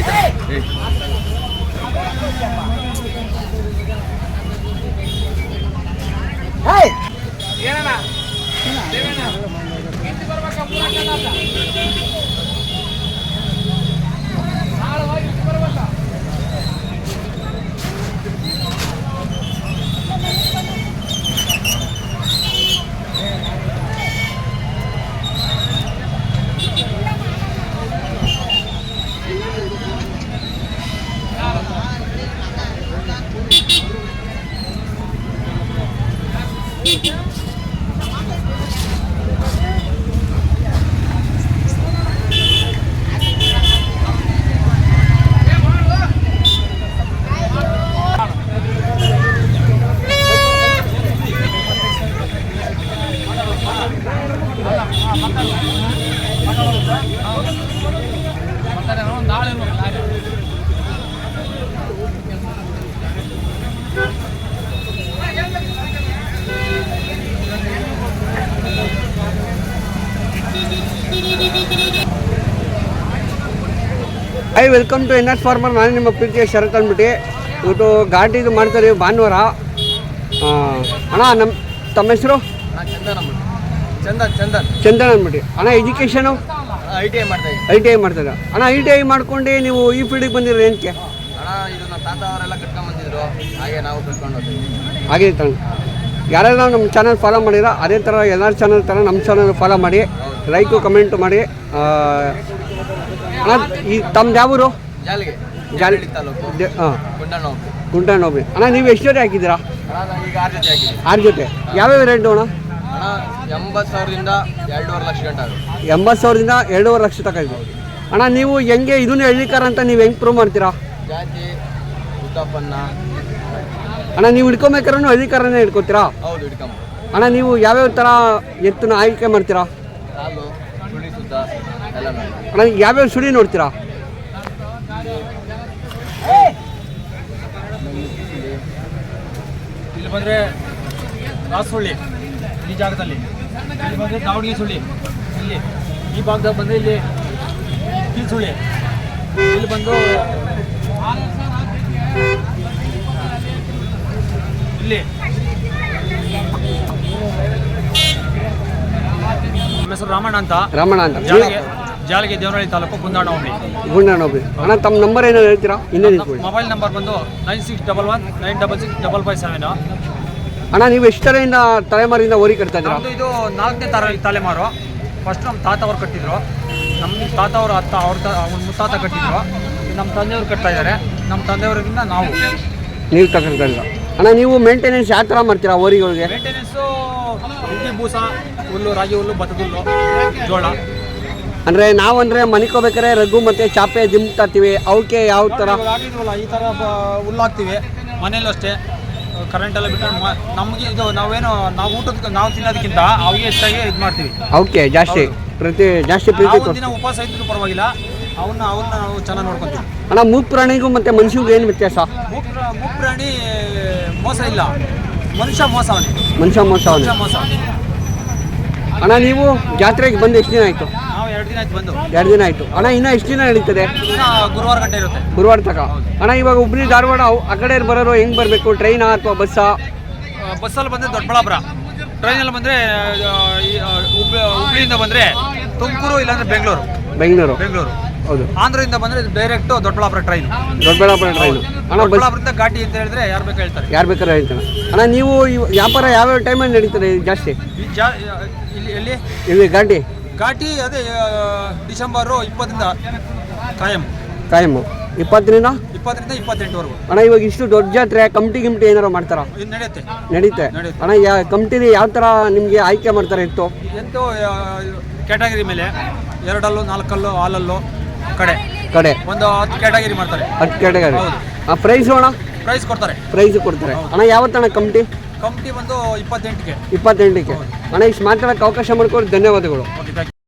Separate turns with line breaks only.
可以
I welcome to N S farmer ನಾನು ನಿಮ್ಮ ಪ್ರೀತಿಯ ಶರತ್ ಅಂದ್ಬಿಟ್ಟು ಇವತ್ತು ಘಾಟಿದು ಮಾಡ್ತಾರೆ ಭಾನುವಾರ. ಅಣ್ಣ ನಮ್ಮ ತಮ್ಮ ಹೆಸರು?
ಚಂದನ್ ಅಂದ್ಬಿಟ್ಟು. ಚಂದನ್ ಚಂದನ್
ಚಂದನ್ ಅಂದ್ಬಿಟ್ಟು ಅಣ್ಣ ಎಜುಕೇಷನು
ಐ ಟಿ ಐ ಮಾಡ್ತಾ ಇದ್ದೀನಿ
ಐ ಟಿ ಐ ಮಾಡ್ತಾರೆ ಅಣ್ಣ ಐ ಟಿ ಐ ಮಾಡ್ಕೊಂಡು ನೀವು ಈ ಫೀಲ್ಡಿಗೆ ಬಂದಿರೋ ಏನಕ್ಕೆ
ಅಣ್ಣ ಇದು ನಮ್ಮ ತಾತ ಅವರೆಲ್ಲ ಕಟ್ಕೊಂಡ್ ಹಾಗೆ ನಾವು ಕಟ್ಕೊಂಡು
ಹಾಗೆ ತಾನೆ ಯಾರೆಲ್ಲ ನಮ್ಮ ಚಾನಲ್ ಫಾಲೋ ಮಾಡಿರೋ ಅದೇ ಥರ ಎಲ್ಲರ ಚಾನಲ್ ಥರ ನಮ್ಮ ಚಾನಲ್ ಫಾಲೋ ಮಾಡಿ ಲೈಕು ಕಮೆಂಟ್ ಮಾಡಿ. ಅಣ್ಣ ಈ ತಮ್ಮದು ಯಾವ ಊರು?
ಜಾಲಿಗೆ
ಜಾಲಿ
ತಾಲೂಕು.
ಹಾಂ ಅಣ್ಣ ನೀವು ಎಷ್ಟು ಜೊತೆ ಹಾಕಿದ್ದೀರಾ?
ಈಗ ಆರು ಜೊತೆ ಹಾಕಿದ್ದೀನಿ.
ಆರು ಜೊತೆ. ಯಾವ್ಯಾವ ರೇಟು ಅಣ್ಣ?
ಎಂಬತ್ತು ಸಾವಿರದಿಂದ ಎರಡೂವರೆ ಲಕ್ಷ ಗಂಟೆ ಆಗುತ್ತೆ.
ಎಂಬತ್ತು ಸಾವಿರದಿಂದ ಎರಡೂವರೆ ಲಕ್ಷ ಅಣ್ಣ ನೀವು ಹೆಂಗೆ ಇದನ್ನು ಹಳ್ಳಿಕಾರ ಅಂತ ನೀವು ಹೆಂಗೆ ಪ್ರೂವ್ ಮಾಡ್ತೀರಾ?
ಜಾತಿ ಉತ್ತಪ್ಪನ್ನ
ಅಣ್ಣ ನೀವು ಹಿಡ್ಕೊಬೇಕಾದ್ರೂ ಹಳ್ಳಿಕಾರನೇ ಹಿಡ್ಕೊತೀರಾ?
ಹೌದು ಹಿಡ್ಕೊಂಬ
ಅಣ್ಣ ನೀವು ಯಾವ್ಯಾವ ಥರ ಎತ್ತನ್ನ ಆಯ್ಕೆ ಮಾಡ್ತೀರಾ?
ಸುಳಿ ಸುದ್ದ ಎಲ್ಲ ನೋಡಿ
ಅಣ್ಣ ಯಾವ್ಯಾವ ಸುಳಿ ನೋಡ್ತೀರಾ?
ಇಲ್ಲಿ ಬಂದರೆ ರಾಸುಳ್ಳಿ ಈ ಜಾಗದಲ್ಲಿ. ಇಲ್ಲಿ ಬಂದರೆ ದಾವಣಗೆರೆ ಸುಳ್ಳಿ ಇಲ್ಲಿ. ಈ ಭಾಗದಾಗ ಬಂದರೆ ಇಲ್ಲಿ ಕೀಲ್ ಸುಳ್ಳಿ. ಇಲ್ಲಿ ಬಂದು ಇಲ್ಲಿ ನಮ್ಮ ಹೆಸರು ರಾಮಣ್ಣ ಅಂತ.
ರಾಮಣ್ಣ ಅಂತ.
ಜಾಲಿಗೆ ಜಾಳಿಗೆ ದೇವನಹಳ್ಳಿ ತಾಲೂಕು ಕುಂದಾಣ ಹೋಬಳಿ
ಅಣ್ಣ ತಮ್ಮ ನಂಬರ್ ಏನಾದ್ರು ಹೇಳ್ತೀರಾ? ಇನ್ನೇನು ನಿಂತ್ಕೊಳ್ಳಿ
ಮೊಬೈಲ್ ನಂಬರ್ ಬಂದು nine six double one nine double six double five seven
ಅಣ್ಣ ನೀವು ಎಷ್ಟು ತಲೆಯಿಂದ ತಲೆಮಾರಿಯಿಂದ ಓರಿ ಕಟ್ತಾ ಇದ್ದೀರಾ?
ನಮ್ದು ಇದು ನಾಲ್ಕನೇ ತರ ತಲೆಮಾರು. ಫಸ್ಟ್ ನಮ್ಮ ತಾತ ಅವ್ರು ಕಟ್ಟಿದ್ರು. ನಮ್ಮ ತಾತ ಅವ್ರ ಅತ್ತ ಅವ್ರ ತ ಅವ್ರ ಮುತ್ತಾತ ಕಟ್ಟಿದ್ರು. ನಮ್ಮ ತಂದೆಯವರು ಕಟ್ತಾ ಇದ್ದಾರೆ ನಮ್ಮ ತಂದೆಯವರಿಂದ ನಾವು.
ನೀವು ಇಲ್ಲ ಅಣ್ಣ ನೀವು ಮೇಂಟೆನೆನ್ಸ್ ಯಾವ ಥರ ಮಾಡ್ತೀರಾ ಓರಿಗಳಿಗೆ
ಮೇಂಟೆನೆನ್ಸು ಹುಗ್ಗಿ ಬೂಸ ಹುಲ್ಲು ರಾಗಿ ಹುಲ್ಲು ಭತ್ತದ ಹುಲ್ಲು ಜೋಳ.
ಅಂದರೆ ನಾವಂದರೆ ಮನಿಕೋಬೇಕಾದ್ರೆ ರಘು ಮತ್ತು ಚಾಪೆ ದಿಮ್ ತರ್ತೀವಿ ಅವಕ್ಕೆ ಯಾವ ಥರ
ಇವಾಗ ಈ ಥರ ಹುಲ್ಲು ಹಾಕ್ತೀವಿ. ಮನೇಲೂ ಅಷ್ಟೇ. ಕರೆಂಟ್ ಎಲ್ಲ ಬಿಟ್ಟು ನಮಗೆ ಇದು ನಾವೇನು ನಾವು ಊಟದ ನಾವು ತಿನ್ನೋದಕ್ಕಿಂತ ಅವಿಗೆ ಹೆಚ್ಚಾಗಿ ಇದು ಮಾಡ್ತೀವಿ.
ಅವಕ್ಕೆ ಜಾಸ್ತಿ ಪ್ರತಿ ಜಾಸ್ತಿ ಪ್ರೀತಿ
ನಾವು ಉಪವಾಸ ಇದ್ರೂ ಪರವಾಗಿಲ್ಲ. ಅವನ್ನ ಅವನ್ನ ನಾವು ಚೆನ್ನಾಗಿ ನೋಡ್ಕೊತೀವಿ.
ಅಣ್ಣ ಮೂಕ್ ಪ್ರಾಣಿಗೂ ಮತ್ತು ಮನುಷ್ಯಗೂ ಏನು ವ್ಯತ್ಯಾಸ?
ಮೂಕ್ ಮೂಕ್ ಪ್ರಾಣಿ ಮೋಸ ಇಲ್ಲ. ಮನುಷ್ಯ ಮೋಸ
ಮನುಷ್ಯ ಮೋಸ ಅವನು
ಮನುಷ್ಯ ಮೋಸ
ಅಣ್ಣ ನೀವು ಜಾತ್ರೆಗೆ ಬಂದು ಎಷ್ಟು ದಿನ ಆಯಿತು?
ನಾವು ಎರಡು ದಿನ ಆಯ್ತು ಬಂದು.
ಎರಡು ದಿನ ಆಯಿತು. ಅಣ್ಣ ಇನ್ನೂ ಎಷ್ಟು ದಿನ ನಡೀತದೆ?
ಇನ್ನ ಗುರುವಾರ ಗಂಟೆ ಇರುತ್ತೆ.
ಗುರುವಾರ ತಕ ಅಣ್ಣ ಇವಾಗ ಹುಬ್ಳಿ ಧಾರವಾಡ ಅವ್- ಆ ಕಡೆ ಬರೋರು ಹೆಂಗೆ ಬರಬೇಕು? ಟ್ರೈನಾ ಅಥವಾ ಬಸ್ಸಾ
ಬಸ್ ಬಸ್ಸಲ್ಲಿ ಬಂದರೆ ದೊಡ್ಡಬಳ್ಳಾಪುರ. ಟ್ರೈನಲ್ಲಿ ಬಂದರೆ ಹುಬ್ಳಿ ಹುಬ್ಳಿಯಿಂದ ಬಂದರೆ ತುಮಕೂರು ಇಲ್ಲಾಂದ್ರೆ ಬೆಂಗಳೂರು.
ಬೆಂಗಳೂರು.
ಬೆಂಗಳೂರು.
ಹೌದು.
ಆಂಧ್ರದಿಂದ ಬಂದರೆ direct Doddaballapur train
Doddaballapur train ಅಣ್ಣ ಬಸ್
ದೊಡ್ಡಬಳ್ಳಾಪುರದಿಂದ ಘಾಟಿ ಅಂತ ಹೇಳಿದ್ರೆ ಯಾರು ಬೇಕು ಹೇಳ್ತಾರೆ?
ಯಾರು ಬೇಕಾದ್ರೆ ಹೇಳ್ತಾರೆ? ಅಣ್ಣ ನೀವು ಈ ವ್ಯಾಪಾರ ಯಾವ್ಯಾವ ಟೈಮಲ್ಲಿ ನಡೀತದೆ ಇದು ಜಾಸ್ತಿ?
ಈ ಜಾ ಇಲ್ಲಿ ಎಲ್ಲಿ?
ಇಲ್ಲಿ ಗಾಡಿ
ಘಾಟಿ ಅದೇ ಆ, ಡಿಸೆಂಬರು ಇಪ್ಪತ್ತರಿಂದ ಕಾಯಂ.
ಕಾಯಮ್ಮು ಇಪ್ಪತ್ತರಿಂದ?
ಇಪ್ಪತ್ತರಿಂದ ಇಪ್ಪತ್ತೆಂಟುವರೆಗೂ.
ಅಣ್ಣ ಇವಾಗ ಇಷ್ಟು ದೊಡ್ಡ ಜಾತ್ರೆ ಕಮಿಟಿ ಗಿಮ್ಟಿ ಏನಾರು ಮಾಡ್ತಾರಾ?
ಇದು ನಡೆಯುತ್ತೆ. ನಡೀತೆ.
ಅಣ್ಣ ಯಾ ಕಮಿಟಿಲಿ ಯಾವ ಥರ ನಿಮಗೆ ಆಯ್ಕೆ ಮಾಡ್ತಾರೆ ಇತ್ತು?
ಎಂತೂ ಕ್ಯಾಟಗರಿ ಮೇಲೆ ಎರಡಲ್ಲೂ ನಾಲ್ಕಲ್ಲೂ ಹಾಲಲ್ಲು ಕಡೆ.
ಕಡೆ.
ಒಂದು ಹತ್ತು ಕ್ಯಾಟಗರಿ ಮಾಡ್ತಾರೆ.
ಹತ್ತು ಕ್ಯಾಟಗರಿ.
ಹೌದು.
ಆ ಪ್ರೈಸ್ ಅಣ್ಣ?
ಪ್ರೈಸ್ ಕೊಡ್ತಾರೆ.
ಪ್ರೈಸ್ ಕೊಡ್ತಾರೆ. ಅಣ್ಣ ಯಾವತ್ತಣ್ಣ ಕಮಿಟಿ
ಕಂಪ್ನಿ ಬಂದು ಇಪ್ಪತ್ತೆಂಟಿಗೆ
ಇಪ್ಪತ್ತೆಂಟಕ್ಕೆ. ಅಣ್ಣ ಇಷ್ಟು ಮಾತಾಡೋಕ್ಕೆ ಅವಕಾಶ ಮಾಡ್ಕೊಂಡು ಧನ್ಯವಾದಗಳು.
Okay thank you